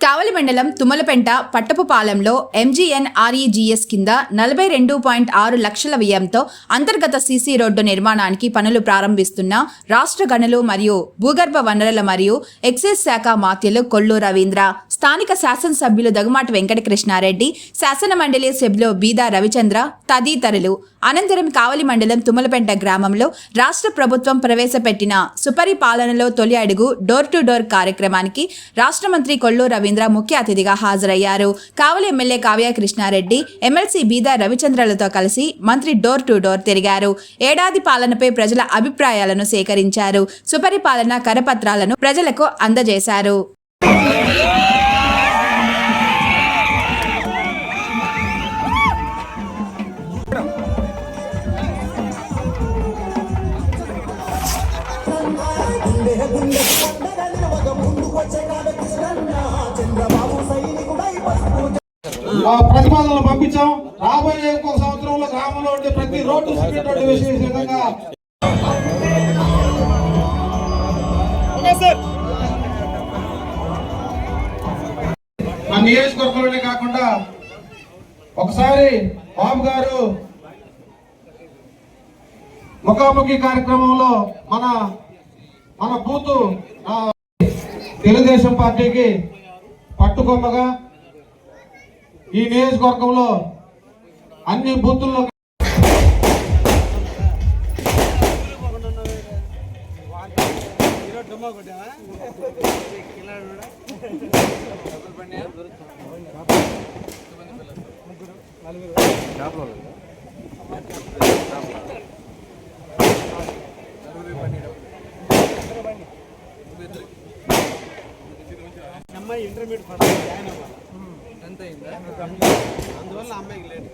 కావలి మండలం తుమ్మలపెంట పట్టపుపాలెంలో ఎంజీఎన్ఆర్ఈజీఎస్ కింద నలభై రెండు పాయింట్ ఆరు లక్షల వ్యయంతో అంతర్గత సీసీ రోడ్డు నిర్మాణానికి పనులు ప్రారంభిస్తున్న రాష్ట్ర గనులు మరియు భూగర్భ వనరుల మరియు ఎక్సైజ్ శాఖ మాత్యలు కొల్లు రవీంద్ర స్థానిక శాసనసభ్యులు దగుమాటి వెంకటకృష్ణారెడ్డి శాసన మండలి సభ్యులు బీదా రవిచంద్ర తదితరులు. అనంతరం కావలి మండలం తుమ్మలపెంట గ్రామంలో రాష్ట్ర ప్రభుత్వం ప్రవేశపెట్టిన సుపరిపాలనలో తొలి అడుగు డోర్ టు డోర్ కార్యక్రమానికి రాష్ట్ర మంత్రి కొల్లు రవీంద్ర ముఖ్య అతిథిగా హాజరయ్యారు. కావలి ఎమ్మెల్యే కావ్య కృష్ణారెడ్డి ఎమ్మెల్సీ బీదా రవిచంద్రలతో కలిసి మంత్రి డోర్ టు డోర్ తిరిగారు. ఏడాది పాలనపై ప్రజల అభిప్రాయాలను సేకరించారు. సుపరిపాలన కరపత్రాలను ప్రజలకు అందజేశారు. ప్రతిపాదనలు పంపించాం. రాబోయే ఇంకొక సంవత్సరంలో గ్రామంలో ఉండే ప్రతి రోడ్డు విధంగా మా నియోజకవర్గంలోనే కాకుండా ఒకసారి బాబు గారు ముఖాముఖి కార్యక్రమంలో మన మన బూతు ఆ, తెలుగుదేశం పార్టీకి పట్టుకొమ్మగా ఈ నియోజకవర్గంలో అన్ని బూతుల్లో అమ్మాయి ఇంటర్మీడియట్ ఫస్ట్ జాయిన్ అవ్వాలి. ఎంత అయిందా అందువల్ల అమ్మాయికి లేట్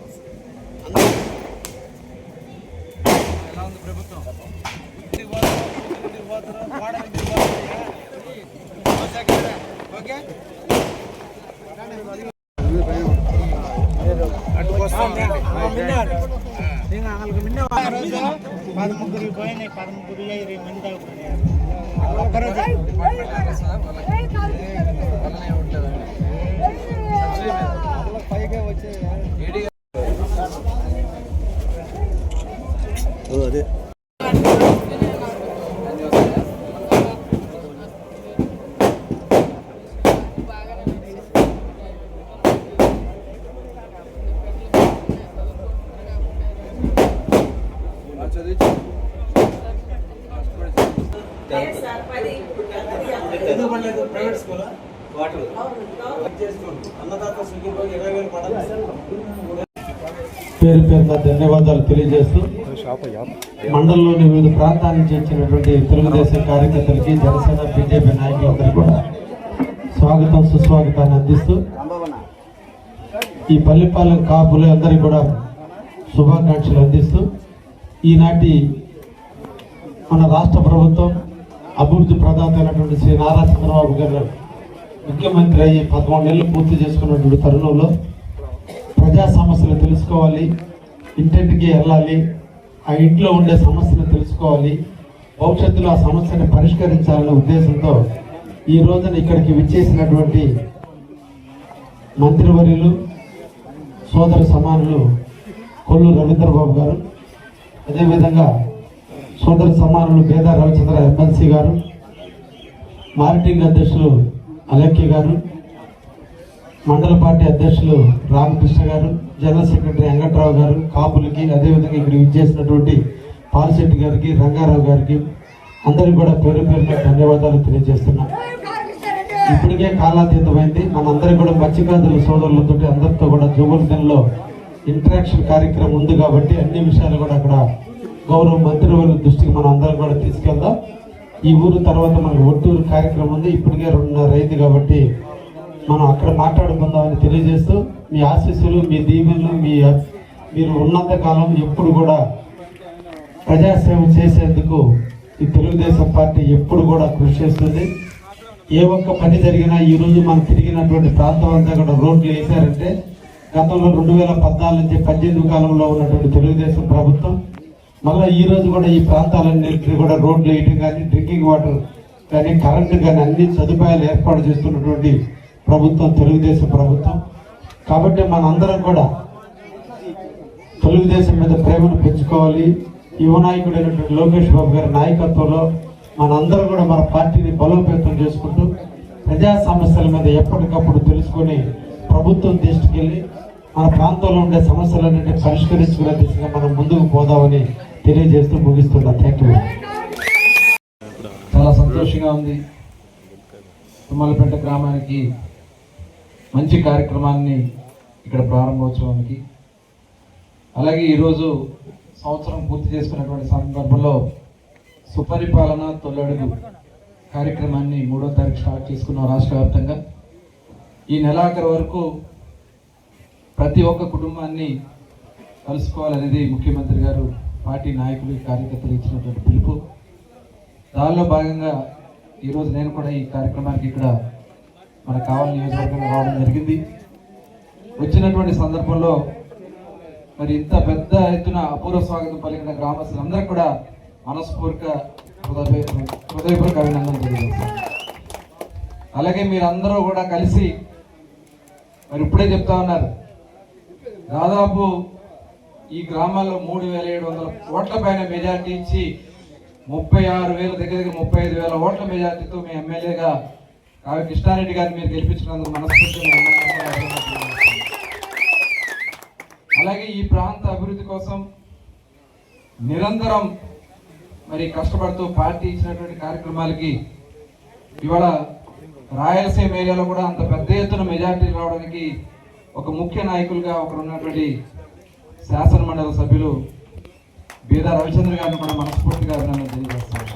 ఎలా ఉంది ప్రభుత్వం ఇంటికి పోతారు, ఇంటికి పోతారు, వాడ ఇంటికి పోతారు. ఓకే కదా? ఓకే పదముగ్గురు పోయినాయి పదముగ్గురు ఇరవై మంది దాకా ఒక్కరోజు పేరు పేరున ధన్యవాదాలు తెలియజేస్తూ మండలంలోని వివిధ ప్రాంతాల నుంచి వచ్చినటువంటి తెలుగుదేశం కార్యకర్తలకి జనసేన బీజేపీ నాయకులందరూ కూడా స్వాగతం సుస్వాగతాన్ని అందిస్తూ ఈ పల్లిపాలెం కాపులు అందరికీ కూడా శుభాకాంక్షలు అందిస్తూ ఈనాటి మన రాష్ట్ర ప్రభుత్వం అభివృద్ధి ప్రదాత అయినటువంటి శ్రీ నారా చంద్రబాబు గారు ముఖ్యమంత్రి అయ్యి పదమూడు నెలలు పూర్తి చేసుకున్నటువంటి తరుణంలో ప్రజా సమస్యలు తెలుసుకోవాలి ఇంటింటికి వెళ్ళాలి ఆ ఇంట్లో ఉండే సమస్యలు తెలుసుకోవాలి భవిష్యత్తులో ఆ సమస్యను పరిష్కరించాలనే ఉద్దేశంతో ఈ రోజున ఇక్కడికి విచ్చేసినటువంటి మంత్రివర్యులు సోదర సమానులు కొల్లు రవీంద్రబాబు గారు అదేవిధంగా సోదర సమానులు బేద రవిచంద్ర ఎమ్మెల్సీ గారు మార్కెటింగ్ అధ్యక్షులు అలక్య గారు మండల పార్టీ అధ్యక్షులు రామకృష్ణ గారు జనరల్ సెక్రటరీ వెంకట్రావు గారు కాపులకి అదేవిధంగా ఇక్కడ విచ్చేసినటువంటి పాలశెట్టి గారికి రంగారావు గారికి అందరికి కూడా పేరు పేరున ధన్యవాదాలు తెలియజేస్తున్నా. ఇప్పటికే కాలాతీతమైంది. మనందరికి కూడా మత్స్యకాదుల సోదరులతో అందరితో కూడా జూబుల్దన్లో ఇంటరాక్షన్ కార్యక్రమం ఉంది కాబట్టి అన్ని విషయాలు కూడా అక్కడ గౌరవ మంత్రివర్గ దృష్టికి మనం అందరం కూడా తీసుకెళ్దాం. ఈ ఊరు తర్వాత మనకు ఒట్టూరు కార్యక్రమం ఉంది. ఇప్పటికే రెండున్నర అయింది కాబట్టి మనం అక్కడ మాట్లాడుకుందామని తెలియజేస్తూ మీ ఆశీస్సులు మీ దీవెనలు మీ మీరు ఉన్నంత కాలం ఎప్పుడు కూడా ప్రజాసేవ చేసేందుకు ఈ తెలుగుదేశం పార్టీ ఎప్పుడు కూడా కృషి చేస్తుంది. ఏ ఒక్క పని జరిగినా ఈరోజు మనం తిరిగినటువంటి ప్రాంతం అంతా కూడా రోడ్లు వేశారంటే గతంలో రెండు వేల పద్నాలుగు నుంచి పద్దెనిమిది కాలంలో ఉన్నటువంటి తెలుగుదేశం ప్రభుత్వం మళ్ళీ ఈ రోజు కూడా ఈ ప్రాంతాలన్నింటినీ కూడా రోడ్లు వేయటం కానీ డ్రింకింగ్ వాటర్ కానీ కరెంటు కానీ అన్ని సదుపాయాలు ఏర్పాటు చేస్తున్నటువంటి ప్రభుత్వం తెలుగుదేశం ప్రభుత్వం. కాబట్టి మనందరం కూడా తెలుగుదేశం మీద ప్రేమను పెంచుకోవాలి. యువ నాయకుడైనటువంటి లోకేష్ బాబు గారి నాయకత్వంలో మనందరం కూడా మన పార్టీని బలోపేతం చేసుకుంటూ ప్రజా సమస్యల మీద ఎప్పటికప్పుడు తెలుసుకొని ప్రభుత్వం తీసుకెళ్ళి మన ప్రాంతంలో ఉండే సమస్యలన్నింటినీ పరిష్కరించుకునే దిశగా మనం ముందుకు పోదామని తెలియజేస్తూ ముగిస్తున్నా. థ్యాంక్ యూ చాలా సంతోషంగా ఉంది. తుమ్మలపేట గ్రామానికి మంచి కార్యక్రమాన్ని ఇక్కడ ప్రారంభోత్సవానికి. అలాగే ఈరోజు సంవత్సరం పూర్తి చేసుకున్నటువంటి సందర్భంలో సుపరిపాలన తొలడుగు కార్యక్రమాన్ని మూడో తారీఖు స్టార్ట్ చేసుకున్నాం రాష్ట్ర వ్యాప్తంగా. ఈ నెలాఖరు వరకు ప్రతి ఒక్క కుటుంబాన్ని కలుసుకోవాలనేది ముఖ్యమంత్రి గారు పార్టీ నాయకులు కార్యకర్తలు ఇచ్చినటువంటి పిలుపు. దానిలో భాగంగా ఈరోజు నేను కూడా ఈ కార్యక్రమానికి ఇక్కడ మన కావాలి నియోజకవర్గంలో రావడం జరిగింది. వచ్చినటువంటి సందర్భంలో మరి ఇంత పెద్ద ఎత్తున అపూర్వ స్వాగతం పలికిన గ్రామస్తులందరూ కూడా మనస్ఫూర్తిక హృదయ హృదయపూర్వక అభినందన తెలియజేస్తాను. అలాగే మీరందరూ కూడా కలిసి మరి ఇప్పుడే చెప్తా ఉన్నారు. దాదాపు ఈ గ్రామాల్లో మూడు వేల ఏడు వందల ఓట్ల పైన మెజార్టీ ఇచ్చి ముప్పై ఆరు వేల దగ్గర దగ్గర ముప్పై ఐదు వేల ఓట్ల మెజార్టీతో మీ ఎమ్మెల్యేగా కాబట్టి కృష్ణారెడ్డి గారిని మీరు గెలిపించినందుకు మనస్ఫూర్తిగా అలాగే ఈ ప్రాంత అభివృద్ధి కోసం నిరంతరం మరి కష్టపడుతూ పార్టీ ఇచ్చినటువంటి కార్యక్రమాలకి ఇవాళ రాయలసీమ ఏరియాలో కూడా అంత పెద్ద ఎత్తున మెజార్టీ రావడానికి ఒక ముఖ్య నాయకులుగా ఒకరు ఉన్నటువంటి శాసనమండలి సభ్యులు బీదా రవిచంద్ర గారిని కూడా మనస్ఫూర్తిగా అభినందన తెలియజేస్తాను.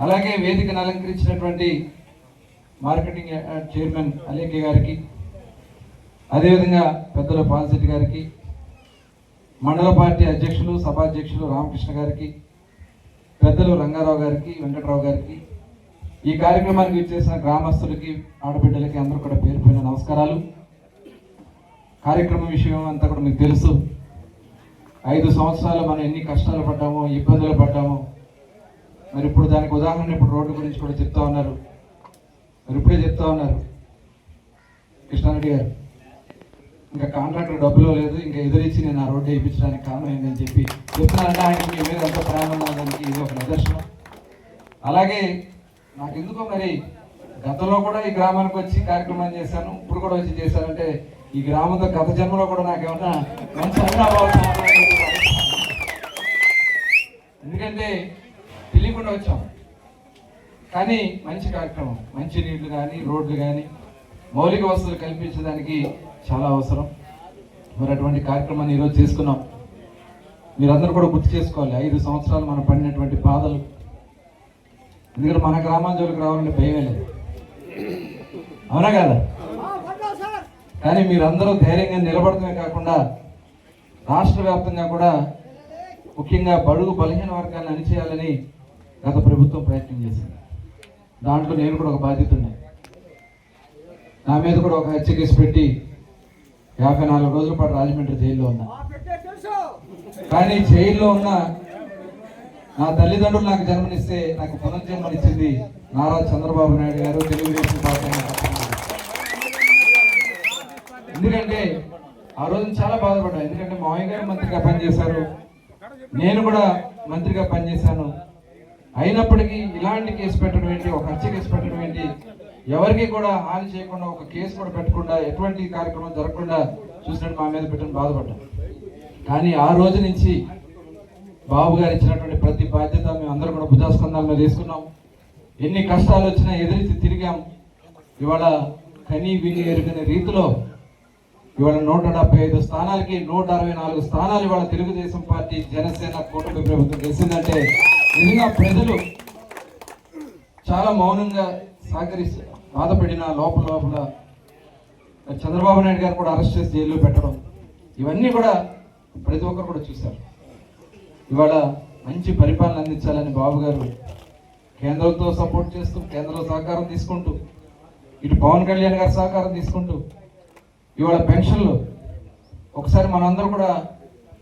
అలాగే వేదికను అలంకరించినటువంటి మార్కెటింగ్ చైర్మన్ అలేఖ్య గారికి అదేవిధంగా పెద్దల పాలశెట్టి గారికి మండల పార్టీ అధ్యక్షులు సభాధ్యక్షులు రామకృష్ణ గారికి పెద్దలు రంగారావు గారికి వెంకటరావు గారికి ఈ కార్యక్రమానికి ఇచ్చేసిన గ్రామస్తులకి ఆడబిడ్డలకి అందరూ కూడా పేరుపోయిన నమస్కారాలు. కార్యక్రమం విషయం అంతా కూడా మీకు తెలుసు. ఐదు సంవత్సరాలు మనం ఎన్ని కష్టాలు పడ్డామో ఇబ్బందులు పడ్డామో మరి ఇప్పుడు దానికి ఉదాహరణ ఇప్పుడు రోడ్డు గురించి కూడా చెప్తా ఉన్నారు. మరి ఇప్పుడే చెప్తా ఉన్నారు. కృష్ణారెడ్డి గారు ఇంకా కాంట్రాక్టర్ డబ్బులో లేదు ఇంకా ఎదురిచ్చి నేను ఆ రోడ్డు వేయించడానికి కారణం ఏంటని చెప్పి చెప్తున్నారంటే ఆయనకి మీ మీద ఎంత ప్రేమ ఉన్నదానికి ఇది ఒక నిదర్శనం. అలాగే నాకు ఎందుకో మరి గతంలో కూడా ఈ గ్రామానికి వచ్చి కార్యక్రమం చేశాను ఇప్పుడు కూడా వచ్చి చేశానంటే ఈ గ్రామంతో గత జన్మలో కూడా నాకు ఏమన్నా మంచి అనుభవాలు ఉన్నాయనేది నాకు ఎందుకంటే తెలియకుండా వచ్చాం కానీ మంచి కార్యక్రమం మంచి నీళ్ళు కానీ రోడ్లు కానీ మౌలిక వసతులు కల్పించడానికి చాలా అవసరం. మరి అటువంటి కార్యక్రమాన్ని ఈరోజు చేసుకున్నాం. మీరందరూ కూడా గుర్తు చేసుకోవాలి ఐదు సంవత్సరాలు మనం పడినటువంటి బాధలు ఎందుకంటే మన గ్రామాల రావాలంటే భయమే లేదు. అవునా కదా? కానీ మీరందరూ ధైర్యంగా నిలబడటమే కాకుండా రాష్ట్ర వ్యాప్తంగా కూడా ముఖ్యంగా బడుగు బలహీన వర్గాన్ని అణిచేయాలని గత ప్రభుత్వం ప్రయత్నం చేసింది. దాంట్లో నేను కూడా ఒక బాధ్యత ఉన్నాయి నా మీద కూడా ఒక హత్య కేసు పెట్టి యాభై నాలుగు రోజుల పాటు రాజమండ్రి జైల్లో ఉన్నా. కానీ జైల్లో ఉన్న నా తల్లిదండ్రులు నాకు జన్మనిస్తే నాకు పునర్జన్మనిచ్చింది నారా చంద్రబాబు నాయుడు గారు తెలుగుదేశం పార్టీ ఎందుకంటే ఆ రోజు చాలా బాధపడ్డా ఎందుకంటే మావయ్య గారు మంత్రిగా పనిచేశారు. నేను కూడా మంత్రిగా పనిచేశాను. అయినప్పటికీ ఇలాంటి కేసు పెట్టడం ఏంటి ఒక హత్య కేసు పెట్టడం ఏంటి ఎవరికి కూడా హాని చేయకుండా ఒక కేసు కూడా పెట్టకుండా ఎటువంటి కార్యక్రమం జరగకుండా చూసినట్టు మా మీద పెట్టడం బాధపడ్డాం. కానీ ఆ రోజు నుంచి బాబు గారు ఇచ్చినటువంటి ప్రతి బాధ్యత మేము అందరం కూడా భుజాస్కంధాల మీద తీసుకున్నాం ఎన్ని కష్టాలు వచ్చినా ఎదిరించి తిరిగాం. ఇవాళ కని విని ఎరుగని రీతిలో ఇవాళ నూట డెబ్బై ఐదు స్థానాలకి నూట అరవై నాలుగు స్థానాలు ఇవాళ తెలుగుదేశం పార్టీ జనసేన కూటమి ప్రభుత్వం గెలిచిందంటే నిజంగా ప్రజలు చాలా మౌనంగా సహకరిస్తారు బాధపడిన లోపల లోపల చంద్రబాబు నాయుడు గారు కూడా అరెస్ట్ చేసి జైల్లో పెట్టడం ఇవన్నీ కూడా ప్రతి ఒక్కరు కూడా చూశారు. ఇవాళ మంచి పరిపాలన అందించాలని బాబు గారు కేంద్రంతో సపోర్ట్ చేస్తూ కేంద్రంలో సహకారం తీసుకుంటూ ఇటు పవన్ కళ్యాణ్ గారి సహకారం తీసుకుంటూ ఇవాళ పెన్షన్లు ఒకసారి మనందరూ కూడా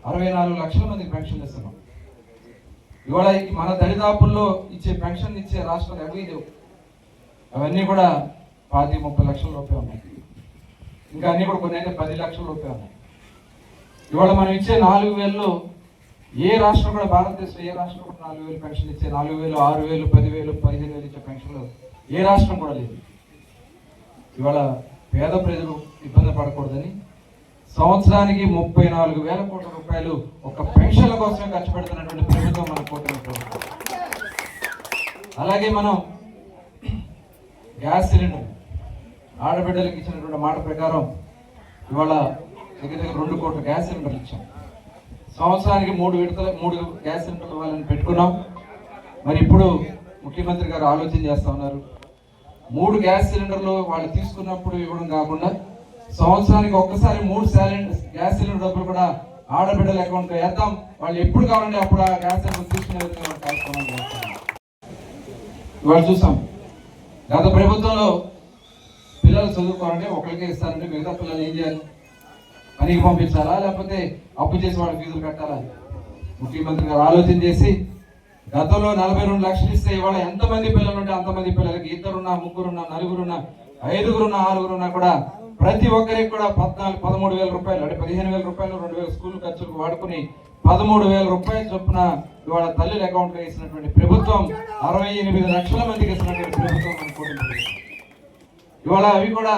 అరవై నాలుగు లక్షల మందికి పెన్షన్లు ఇస్తున్నాం. ఇవాళ మన దరిదాపుల్లో ఇచ్చే పెన్షన్ ఇచ్చే రాష్ట్రాలు ఎవరి లేవు. అవన్నీ కూడా పాతి ముప్పై లక్షల రూపాయలు ఉన్నాయి. ఇంకా అన్నీ కూడా కొన్ని అయితే పది లక్షల రూపాయలు ఉన్నాయి. ఇవాళ మనం ఇచ్చే నాలుగు వేలు ఏ రాష్ట్రం కూడా భారతదేశం ఏ రాష్ట్రం కూడా నాలుగు వేలు పెన్షన్ ఇచ్చే నాలుగు వేలు ఆరు వేలు పదివేలు పదిహేను వేలు ఇచ్చే పెన్షన్లు ఏ రాష్ట్రం కూడా లేదు ఇవాళ పేద ప్రజలు ఇబ్బంది పడకూడదని సంవత్సరానికి ముప్పై నాలుగు వేల కోట్ల రూపాయలు ఒక పెన్షన్ల కోసమే ఖర్చు పెడుతున్నటువంటి ప్రభుత్వం మన కూటమి ప్రభుత్వం. అలాగే మనం గ్యాస్ సిలిండర్ ఆడబిడ్డలకు ఇచ్చినటువంటి మాట ప్రకారం ఇవాళ దగ్గర దగ్గర రెండు కోట్ల గ్యాస్ సిలిండర్లు ఇచ్చాం. సంవత్సరానికి మూడు విడతల మూడు గ్యాస్ సిలిండర్లు ఇవ్వాలని పెట్టుకున్నాం. మరి ఇప్పుడు ముఖ్యమంత్రి గారు ఆలోచన చేస్తా ఉన్నారు. మూడు గ్యాస్ సిలిండర్లు వాళ్ళు తీసుకున్నప్పుడు ఇవ్వడం కాకుండా సంవత్సరానికి ఒక్కసారి మూడు సిలిండర్ గ్యాస్ సిలిండర్ డబ్బులు కూడా ఆడబిడ్డల అకౌంట్లో వేద్దాం. వాళ్ళు ఎప్పుడు కావాలంటే అప్పుడు ఆ గ్యాస్ సిలిండర్ తీసుకునే విధంగా కార్యక్రమం కార్యక్రమాలు ఇవాళ చూసాం. గత ప్రభుత్వంలో పిల్లలు చదువుకోవాలంటే ఒకరికే ఇస్తారంటే మిగతా పిల్లలు ఏం చేయాలి? పనికి పంపించాలా? లేకపోతే అప్పు చేసి వాళ్ళ ఫీజులు కట్టాలా? ముఖ్యమంత్రి గారు ఆలోచన చేసి గతంలో నలభై రెండు లక్షలు ఇస్తే ఇవాళ ఎంతమంది పిల్లలు ఉంటే అంతమంది పిల్లలకి ఇద్దరున్నా ముగ్గురున్నా నలుగురున్నా ఐదుగురున్నా ఆరుగురున్నా కూడా ప్రతి ఒక్కరికి కూడా పద్నాలుగు పదమూడు వేల రూపాయలు అంటే పదిహేను వేల రూపాయలు రెండు వేల స్కూల్ ఖర్చులకు వాడుకుని పదమూడు వేల రూపాయలు చొప్పున ఇవాళ తల్లుల అకౌంట్లో ఇచ్చినటువంటి ప్రభుత్వం అరవై ఎనిమిది లక్షల మందికి ఇస్తున్నటువంటి ప్రభుత్వం మన ఇవాళ అవి కూడా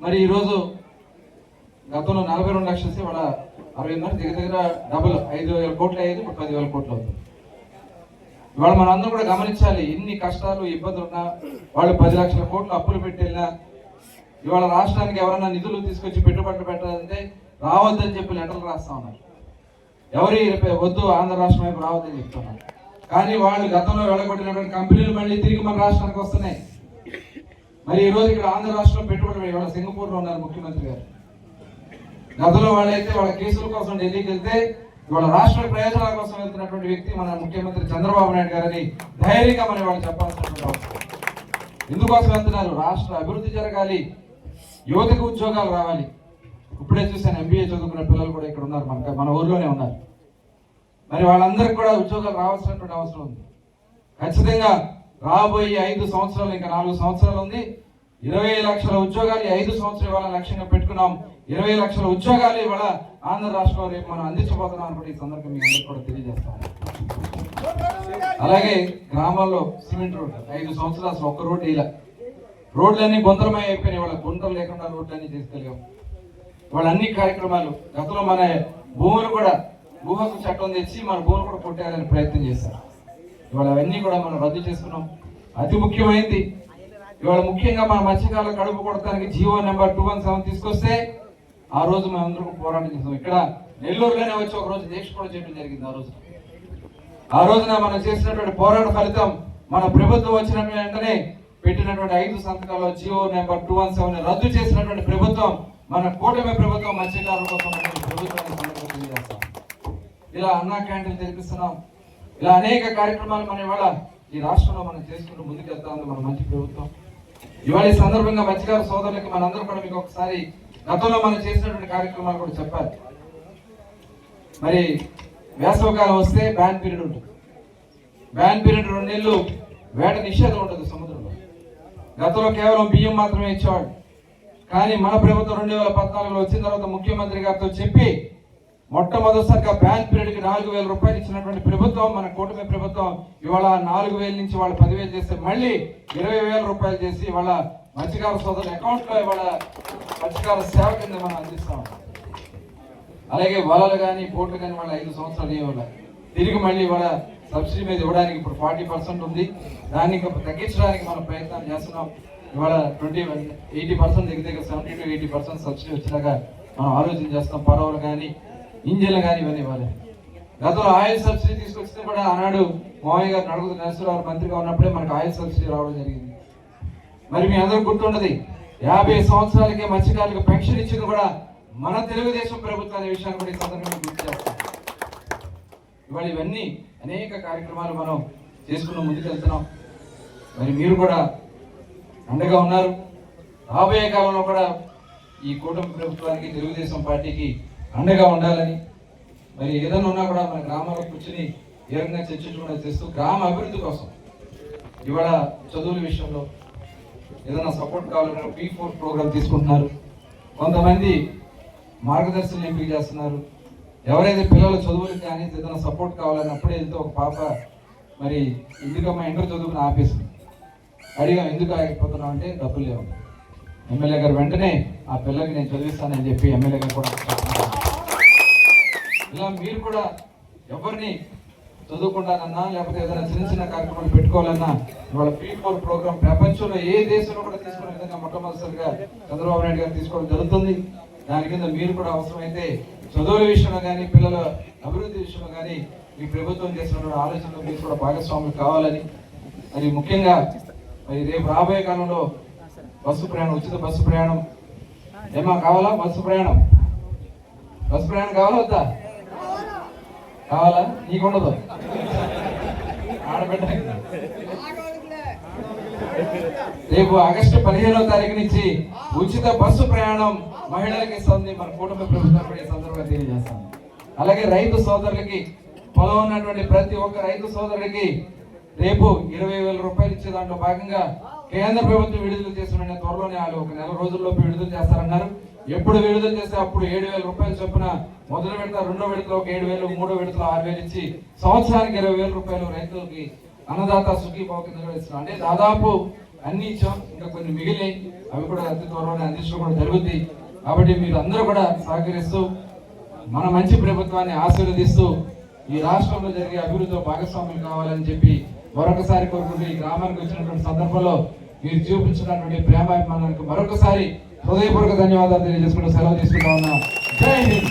మరి ఈరోజు గతంలో నలభై రెండు లక్షలు ఇవాళ అరవై ఎనిమిది దగ్గర దగ్గర డబుల్ ఐదు వేల కోట్లు అయ్యేది ఇప్పుడు పదివేల కోట్లు అవుతుంది. ఇవాళ మనం అందరం కూడా గమనించాలి ఎన్ని కష్టాలు ఇబ్బందులు ఉన్నా వాళ్ళు పది లక్షల కోట్లు అప్పులు పెట్టినా ఇవాళ రాష్ట్రానికి ఎవరైనా నిధులు తీసుకొచ్చి పెట్టుబడులు పెట్టాలంటే రావద్దని చెప్పి లెటర్లు రాస్తా ఉన్నారు. ఎవరి వద్దు ఆంధ్ర రాష్ట్రం వైపు రావద్దని చెప్తున్నారు. కానీ వాళ్ళు గతంలో వెళ్ళగొట్టినటువంటి కంపెనీలు మళ్ళీ తిరిగి మన రాష్ట్రానికి వస్తున్నాయి. మరి ఈ రోజు ఇక్కడ ఆంధ్ర రాష్ట్రంలో పెట్టుబడులు ఇవాళ సింగపూర్లో ఉన్నారు ముఖ్యమంత్రి గారు. గతంలో వాళ్ళైతే వాళ్ళ కేసుల కోసం ఢిల్లీకి వెళ్తే ఇవాళ రాష్ట్ర ప్రయోజనాల కోసం వెళ్తున్నటువంటి వ్యక్తి మన ముఖ్యమంత్రి చంద్రబాబు నాయుడు గారని ధైర్యంగా మనం వాళ్ళు చెప్పాల్సినటువంటి అవసరం. ఎందుకోసం వెళ్తున్నారు? రాష్ట్ర అభివృద్ధి జరగాలి. యువతకు ఉద్యోగాలు రావాలి. ఇప్పుడే చూసాను ఎంబీఏ చదువుకున్న పిల్లలు కూడా ఇక్కడ ఉన్నారు మన మన ఊర్లోనే ఉన్నారు. మరి వాళ్ళందరికీ కూడా ఉద్యోగాలు రావాల్సినటువంటి అవసరం ఉంది. ఖచ్చితంగా రాబోయే ఐదు సంవత్సరాలు ఇంకా నాలుగు సంవత్సరాలు ఉంది. ఇరవై లక్షల ఉద్యోగాలు ఐదు సంవత్సరాలు ఇవాళ లక్ష్యంగా పెట్టుకున్నాం. ఇరవై లక్షల ఉద్యోగాలు ఇవాళ ఆంధ్ర రాష్ట్రంలో రేపు మనం అందించబోతున్నాం అనుకుంటే ఈ సందర్భం మీ అందరికీ కూడా తెలియజేస్తాం అలాగే గ్రామాల్లో సిమెంట్ రోడ్ ఐదు సంవత్సరాలు అసలు ఒక్క రోడ్డు ఇలా రోడ్లన్నీ గుంతలమై అయిపోయినాయి. వాళ్ళ గుంటలు లేకుండా రోడ్లన్నీ తీసుకెళ్ళాం వాళ్ళ అన్ని కార్యక్రమాలు గతంలో మన భూములు కూడా భూ హక్కు చట్టం తెచ్చి మన భూములు కూడా కొట్టేయాలని ప్రయత్నం చేశారు. ఇవాళ అవన్నీ కూడా మనం రద్దు చేసుకున్నాం. అతి ముఖ్యమైనది ఇవాళ ముఖ్యంగా మన మత్స్యకారుల కడుపు కొడతానికి GO number two one seven తీసుకొస్తే ఆ రోజు మేము అందరం పోరాటం చేసాం ఇక్కడ నెల్లూరులోనే వచ్చి ఒక రోజు దీక్ష కూడా చేయడం జరిగింది ఆ రోజు. ఆ రోజున మనం చేసినటువంటి పోరాట ఫలితం మన ప్రభుత్వం వచ్చిన వెంటనే పెట్టినటువంటి ఐదు సంతకాల్లో GO number two one seven రద్దు చేసినటువంటి ప్రభుత్వం మన కూటమి ప్రభుత్వం మత్స్యకారుల కోసం ప్రభుత్వాన్ని ఇలా అన్నా క్యాంటీన్ తెరిపిస్తున్నాం ఇలా అనేక కార్యక్రమాలు మనం ఇవాళ ఈ రాష్ట్రంలో మనం చేసుకుంటూ ముందుకెళ్తా ఉంది మన మంచి ప్రభుత్వం. ఇవాళ ఈ సందర్భంగా మత్స్యకార సోదరులకి మనందరం కూడా మీకు ఒకసారి గతంలో మనం చేసినటువంటి కార్యక్రమాలు కూడా చెప్పాలి. మరి వేసవకాలం వస్తే బ్యాన్ పీరియడ్ ఉంటుంది. బ్యాన్ పీరియడ్ రెండు నెలలు వేట నిషేధం ఉంటుంది సముద్రంలో. గతంలో కేవలం బియ్యం మాత్రమే ఇచ్చేవాడు. కానీ మన ప్రభుత్వం రెండు వేల పద్నాలుగులో వచ్చిన తర్వాత ముఖ్యమంత్రి గారితో చెప్పి మొట్టమొదటిసారిగా బ్యాన్ పీరియడ్కి నాలుగు వేల రూపాయలు ఇచ్చినటువంటి ప్రభుత్వం మన కూటమి ప్రభుత్వం ఇవాళ నాలుగు వేల నుంచి వాళ్ళు పదివేలు చేస్తే మళ్ళీ ఇరవై వేల రూపాయలు చేసి ఇవాళ మత్స్యకార సోదరుల అకౌంట్లో ఇవాళ మత్స్యకార సేవ కింద మనం అందిస్తాం. అలాగే వలలు కానీ బోట్లు కానీ వాళ్ళ ఐదు సంవత్సరాలు ఇవ్వాలి తిరిగి మళ్ళీ ఇవాళ సబ్సిడీ మీద ఇవ్వడానికి ఇప్పుడు ఫార్టీ పర్సెంట్ ఉంది. దాన్ని ఇంకా తగ్గించడానికి మనం ప్రయత్నం చేస్తున్నాం. ఇవాళ ట్వంటీ ఎయిటీ పర్సెంట్ దగ్గర దగ్గర seventy to eighty percent subsidy వచ్చేలాగా మనం ఆలోచన చేస్తాం. పరవలు కానీ ఇంజిన్లు కానీ ఇవన్నీ ఇవ్వాలి. గతంలో ఆయిల్ సబ్సిడీ తీసుకొస్తే కూడా ఆనాడు మావయ్య గారు నడుగుతున్న నరసింహరావు మంత్రిగా ఉన్నప్పుడే మనకు ఆయిల్ సబ్సిడీ రావడం జరిగింది. మరి మీ అందరూ గుర్తుండదు యాభై సంవత్సరాలకే మత్స్యకారులకు పెన్షన్ ఇచ్చింది కూడా మన తెలుగుదేశం ప్రభుత్వం అనే విషయాన్ని కూడా ఈ సందర్భంగా గుర్తు చేస్తాం. ఇవాళ ఇవన్నీ అనేక కార్యక్రమాలు మనం చేసుకున్న ముందుకెళ్తున్నాం మరి మీరు కూడా అండగా ఉన్నారు. రాబోయే కాలంలో కూడా ఈ కూటమి ప్రభుత్వానికి తెలుగుదేశం పార్టీకి అండగా ఉండాలని. మరి ఏదైనా ఉన్నా కూడా మన గ్రామాల్లో కూర్చుని ఏ రకంగా చర్చించకుండా చేస్తూ గ్రామ అభివృద్ధి కోసం ఇవాళ చదువుల విషయంలో ఏదైనా సపోర్ట్ కావాలంటే పీ ఫోర్ ప్రోగ్రామ్ తీసుకుంటున్నారు. కొంతమంది మార్గదర్శనం ఎంపిక చేస్తున్నారు. ఎవరైతే పిల్లల చదువులకు కానీ ఏదైనా సపోర్ట్ కావాలన్నప్పుడే వెళ్తే ఒక పాప మరి ఎందుకమ్మా ఇంటర్ చదువుకుని ఆపేసింది? అడిగాం ఎందుకు ఆగిపోతున్నాం అంటే డబ్బులు లేవు. ఎమ్మెల్యే గారు వెంటనే ఆ పిల్లకి నేను చదివిస్తానని చెప్పి ఎమ్మెల్యే గారు కూడా ఇలా మీరు కూడా ఎవరిని చదువుకుంటానన్నా లేకపోతే ఏదైనా చిన్న చిన్న కార్యక్రమాలు పెట్టుకోవాలన్నా ఇవాళ ఫ్రీ ఫోర్ ప్రోగ్రామ్ ప్రపంచంలో ఏ దేశంలో కూడా తీసుకునే విధంగా మొట్టమొదటిసారిగా చంద్రబాబు నాయుడు గారు తీసుకోవడం జరుగుతుంది. దాని కింద మీరు కూడా అవసరమైతే చదువుల విషయంలో కానీ పిల్లల అభివృద్ధి విషయంలో కానీ మీ ప్రభుత్వం చేస్తున్న ఆలోచనలు మీరు కూడా భాగస్వాములు కావాలని మరి ముఖ్యంగా మరి రేపు రాబోయే కాలంలో బస్సు ప్రయాణం ఉచిత బస్సు ప్రయాణం. ఏమా కావాలా బస్సు ప్రయాణం? బస్సు ప్రయాణం కావాలా వద్దా? కావాలా? నీకు ఉండదు. ఆడబిడ్డ రేపు ఆగస్టు పదిహేనో తారీఖు నుంచి ఉచిత బస్సు ప్రయాణం మహిళలకు ఇస్తుంది. మన కుటుంబ ప్రభుత్వం ఈ సందర్భంగా తెలియజేస్తాను అలాగే రైతు సోదరులకి పొలం ఉన్నటువంటి ప్రతి ఒక్క రైతు సోదరుడికి రేపు ఇరవై వేల రూపాయలు ఇచ్చే దాంట్లో భాగంగా కేంద్ర ప్రభుత్వం విడుదల చేసిన త్వరలోనే వాళ్ళు ఒక నెల రోజుల్లోపు విడుదల చేస్తారన్నారు. ఎప్పుడు విడుదల చేస్తే అప్పుడు ఏడు వేల రూపాయలు చొప్పున మొదటి విడత రెండో విడతలో ఒక ఏడు వేలు మూడో విడతలో ఆరు వేలు ఇచ్చి సంవత్సరానికి ఇరవై వేల రూపాయలు రైతులకి అన్నదాత సుఖీభావ కింద ఇస్తున్నాం అంటే దాదాపు అన్ని ఇచ్చాం ఇంకా కొన్ని మిగిలినాయి. అవి కూడా అతి త్వరలోనే అందించడం కూడా జరుగుతుంది కాబట్టి మీరు అందరూ కూడా సహకరిస్తూ మన మంచి ప్రభుత్వాన్ని ఆశీర్వదిస్తూ ఈ రాష్ట్రంలో జరిగే అభివృద్ధిలో భాగస్వాములు కావాలని చెప్పి మరొకసారి కోరుకుంటూ ఈ గ్రామానికి వచ్చినటువంటి సందర్భంలో మీరు చూపించినటువంటి ప్రేమాభిమానానికి మరొకసారి హృదయపూర్వక ధన్యవాదాలు తెలియజేసుకుంటూ సెలవు తీసుకుంటా ఉన్నాం. జై హింద్!